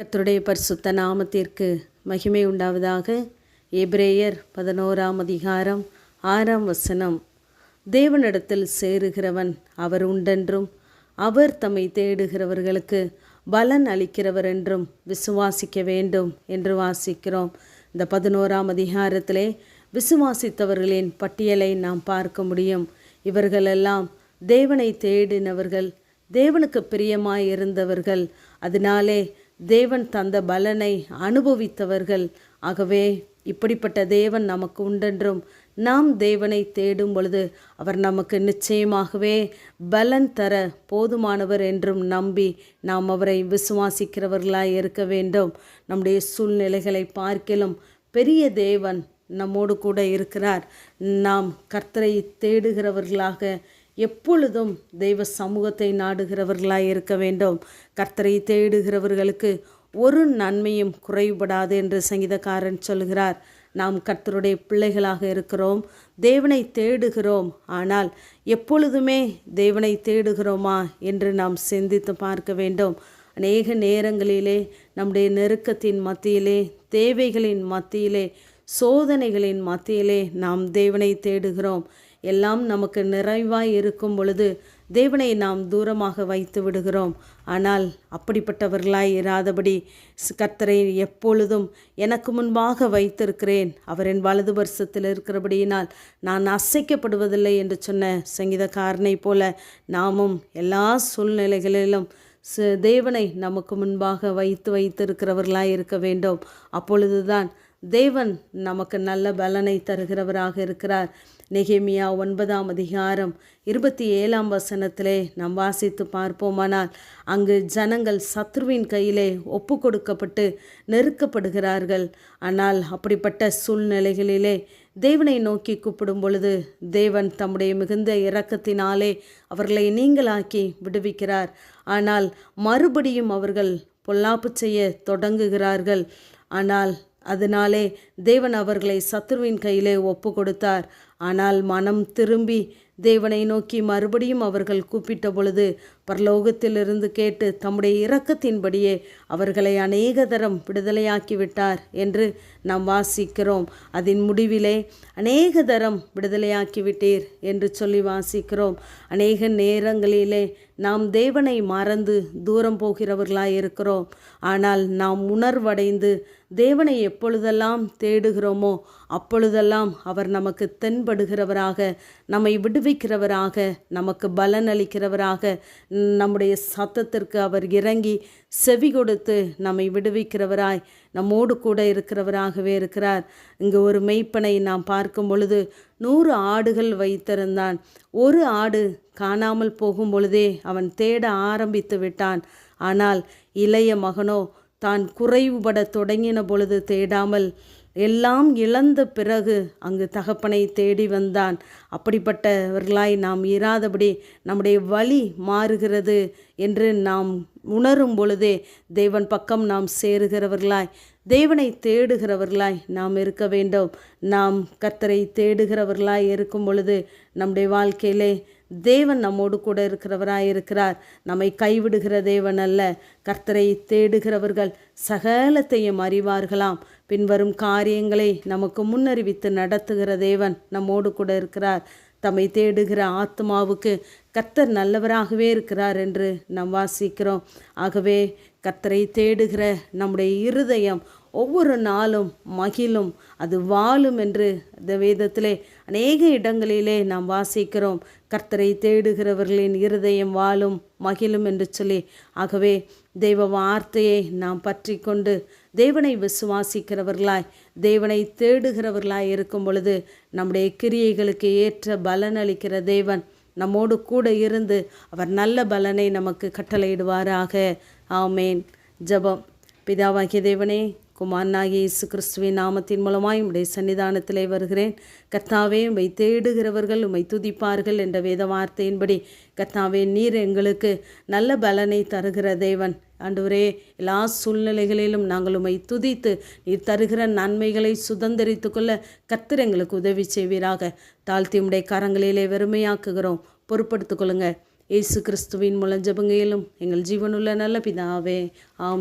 கத்தருடைய பரிசுத்த நாமத்திற்கு மகிமை உண்டாவதாக. எபிரேயர் பதினோராம் அதிகாரம் ஆறாம் வசனம். தேவனிடத்தில் சேருகிறவன் அவர் உண்டென்றும் அவர் தம்மை தேடுகிறவர்களுக்கு பலன் அளிக்கிறவர் என்றும் விசுவாசிக்க வேண்டும் என்று வாசிக்கிறோம். இந்த பதினோராம் அதிகாரத்திலே விசுவாசித்தவர்களின் பட்டியலை நாம் பார்க்க முடியும். இவர்களெல்லாம் தேவனை தேடினவர்கள் தேவனுக்கு பிரியமாய் இருந்தவர்கள் அதனாலே தேவன் தந்த பலனை அனுபவித்தவர்கள். ஆகவே இப்படிப்பட்ட தேவன் நமக்கு உண்டென்றும் நாம் தேவனை தேடும் பொழுது அவர் நமக்கு நிச்சயமாகவே பலன் தர போதுமானவர் என்றும் நம்பி நாம் அவரை விசுவாசிக்கிறவர்களாய் இருக்க வேண்டும். நம்முடைய சூழ்நிலைகளை பார்க்கிலும் பெரிய தேவன் நம்மோடு கூட இருக்கிறார். நாம் கர்த்தரை தேடுகிறவர்களாக எப்பொழுதும் தெய்வ சமூகத்தை நாடுகிறவர்களாய் இருக்க வேண்டும். கர்த்தரை தேடுகிறவர்களுக்கு ஒரு நன்மையும் குறைபடாது என்று சங்கீதக்காரன் சொல்கிறார். நாம் கர்த்தருடைய பிள்ளைகளாக இருக்கிறோம். தேவனை தேடுகிறோம். ஆனால் எப்பொழுதுமே தேவனை தேடுகிறோமா என்று நாம் சிந்தித்து பார்க்க வேண்டும். அநேக நேரங்களிலே நம்முடைய நெருக்கத்தின் மத்தியிலே தேவைகளின் மத்தியிலே சோதனைகளின் மத்தியிலே நாம் தேவனை தேடுகிறோம். எல்லாம் நமக்கு நிறைவாய் இருக்கும் பொழுது தேவனை நாம் தூரமாக வைத்து விடுகிறோம். ஆனால் அப்படிப்பட்டவர்களாய் இராதபடி கர்த்தரை எப்பொழுதும் எனக்கு முன்பாக வைத்திருக்கிறேன். அவரின் வலது வருஷத்தில் இருக்கிறபடியினால் நான் அசைக்கப்படுவதில்லை என்று சொன்ன சங்கீதக்காரனை போல நாமும் எல்லா சூழ்நிலைகளிலும் தேவனை நமக்கு முன்பாக வைத்து வைத்திருக்கிறவர்களாய் இருக்க வேண்டும். அப்பொழுதுதான் தேவன் நமக்கு நல்ல பலனை தருகிறவராக இருக்கிறார். நெகேமியா ஒன்பதாம் அதிகாரம் இருபத்தி ஏழாம் வசனத்திலே நாம் வாசித்து பார்ப்போமானால் அங்கு ஜனங்கள் சத்ருவின் கையிலே ஒப்பு கொடுக்கப்பட்டு நெருக்கப்படுகிறார்கள். ஆனால் அப்படிப்பட்ட சூழ்நிலைகளிலே தேவனை நோக்கி கூப்பிடும் பொழுது தேவன் தம்முடைய மிகுந்த இரக்கத்தினாலே அவர்களை நீங்களாக்கி விடுவிக்கிறார். ஆனால் மறுபடியும் அவர்கள் பொல்லாப்பு செய்ய தொடங்குகிறார்கள். ஆனால் அதனாலே தேவன் அவர்களை சத்ருவின் கையிலே ஒப்பு கொடுத்தார் ஆனால் மனம் திரும்பி தேவனை நோக்கி மறுபடியும் அவர்கள் கூப்பிட்ட பொழுது பரலோகத்திலிருந்து கேட்டு தம்முடைய இரக்கத்தின்படியே அவர்களை அநேக தரம் விடுதலையாக்கி விட்டார் என்று நாம் வாசிக்கிறோம். அதன் முடிவிலே அநேக தரம் விடுதலையாக்கி விட்டீர் என்று சொல்லி வாசிக்கிறோம். அநேக நேரங்களிலே நாம் தேவனை மறந்து தூரம் போகிறவர்களாய் இருக்கிறோம் ஆனால் நாம் உணர்வடைந்து தேவனை எப்பொழுதெல்லாம் தேடுகிறோமோ அப்பொழுதெல்லாம் அவர் நமக்கு தென்படுகிறவராக நம்மை விடுவிக்கிறவராக நமக்கு பலன் அளிக்கிறவராக நம்முடைய சத்தத்திற்கு அவர் இறங்கி செவி கொடுத்து நம்மை விடுவிக்கிறவராய் நம்மோடு கூட இருக்கிறவராகவே இருக்கிறார். இங்கு ஒரு மெய்ப்பனை நாம் பார்க்கும் பொழுது நூறு ஆடுகள் வைத்திருந்தான். ஒரு ஆடு காணாமல் போகும் பொழுதே அவன் தேட ஆரம்பித்து விட்டான். ஆனால் இளைய மகனோ தான் குறைவுபட தொடங்கின பொழுது தேடாமல் எல்லாம் இழந்த பிறகு அங்கு தகப்பனை தேடி வந்தான். அப்படிப்பட்டவர்களாய் நாம் இராதபடி நம்முடைய வழி மாறுகிறது என்று நாம் உணரும் பொழுதே தேவன் பக்கம் நாம் சேருகிறவர்களாய். தேவனை தேடுகிறவர்களாய் நாம் இருக்க வேண்டும். நாம் கர்த்தரை தேடுகிறவர்களாய் இருக்கும் பொழுது நம்முடைய வாழ்க்கையிலே தேவன் நம்மோடு கூட இருக்கிறவராய் இருக்கிறார். நம்மை கைவிடுகிற தேவன் அல்ல. கர்த்தரை தேடுகிறவர்கள் சகலத்தையும் அறிவார்களாம். பின்வரும் காரியங்களை நமக்கு முன்னறிவித்து நடத்துகிற தேவன் நம்மோடு கூட இருக்கிறார். தம்மை தேடுகிற ஆத்மாவுக்கு கர்த்தர் நல்லவராகவே இருக்கிறார் என்று நாம் வாசிக்கிறோம். ஆகவே கர்த்தரை தேடுகிற நம்முடைய இருதயம் ஒவ்வொரு நாளும் மகிழும் அது வாழும் என்று இந்த வேதத்திலே அநேக இடங்களிலே நாம் வாசிக்கிறோம். கர்த்தரை தேடுகிறவர்களின் இருதயம் வாழும் மகிழும் என்று சொல்லி. ஆகவே தெய்வ வார்த்தையை நாம் பற்றி கொண்டு தேவனை விசுவாசிக்கிறவர்களாய் தேவனை தேடுகிறவர்களாய் இருக்கும் பொழுது நம்முடைய கிரியைகளுக்கு ஏற்ற பலன் அளிக்கிற தேவன் நம்மோடு கூட இருந்து அவர் நல்ல பலனை நமக்கு கட்டளையிடுவாராக. ஆமேன். ஜபம். பிதாவாகிய தேவனே குமாரனாகிய இயேசு கிறிஸ்துவின் நாமத்தின் மூலமாய் உடைய சன்னிதானத்திலே வருகிறேன். கர்த்தாவே உம்மை தேடுகிறவர்கள் உம்மை துதிப்பார்கள் என்ற வேத வார்த்தையின்படி கர்த்தாவே நீர் எங்களுக்கு நல்ல பலனை தருகிற தேவன். ஆண்டவரே எல்லா சூழ்நிலைகளிலும் நாங்கள் உம்மை துதித்து நீர் தருகிற நன்மைகளை சுதந்திரித்து கொள்ள கர்த்தர் எங்களுக்கு உதவி செய்வீராக. தாழ்த்தி உடைய கரங்களிலே வெறுமையாக்குகிறோம். பொறுப்படுத்திக் கொள்ளுங்கள் இயேசு கிறிஸ்துவின் மூலம் ஜபங்கையிலும் எங்கள் ஜீவனுள்ள நல்ல பிதாவே ஆம்